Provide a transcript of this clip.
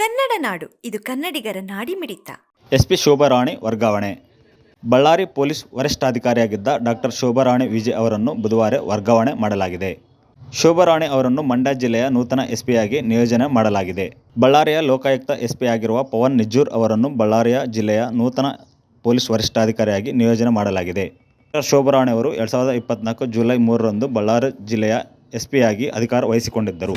ಕನ್ನಡ ನಾಡು, ಇದು ಕನ್ನಡಿಗರ ನಾಡಿಮಿಡಿತ. ಎಸ್ಪಿ ಶೋಭಾರಾಣಿ ವರ್ಗಾವಣೆ. ಬಳ್ಳಾರಿ ಪೊಲೀಸ್ ವರಿಷ್ಠಾಧಿಕಾರಿಯಾಗಿದ್ದ ಡಾಕ್ಟರ್ ಶೋಭಾರಾಣಿ ವಿಜಯ್ ಅವರನ್ನು ಬುಧವಾರ ವರ್ಗಾವಣೆ ಮಾಡಲಾಗಿದೆ. ಶೋಭಾರಾಣಿ ಅವರನ್ನು ಮಂಡ್ಯ ಜಿಲ್ಲೆಯ ನೂತನ ಎಸ್ಪಿಯಾಗಿ ನಿಯೋಜನೆ ಮಾಡಲಾಗಿದೆ. ಬಳ್ಳಾರಿಯ ಲೋಕಾಯುಕ್ತ ಎಸ್ಪಿ ಆಗಿರುವ ಪವನ್ ನಿಜ್ಜೂರ್ ಅವರನ್ನು ಬಳ್ಳಾರಿಯ ಜಿಲ್ಲೆಯ ನೂತನ ಪೊಲೀಸ್ ವರಿಷ್ಠಾಧಿಕಾರಿಯಾಗಿ ನಿಯೋಜನೆ ಮಾಡಲಾಗಿದೆ. ಡಾಕ್ಟರ್ ಶೋಭಾರಾಣಿ ಅವರು ಎರಡು ಸಾವಿರದ ಇಪ್ಪತ್ನಾಲ್ಕು ಜುಲೈ ಮೂರರಂದು ಬಳ್ಳಾರಿ ಜಿಲ್ಲೆಯ ಎಸ್ಪಿಯಾಗಿ ಅಧಿಕಾರ ವಹಿಸಿಕೊಂಡಿದ್ದರು.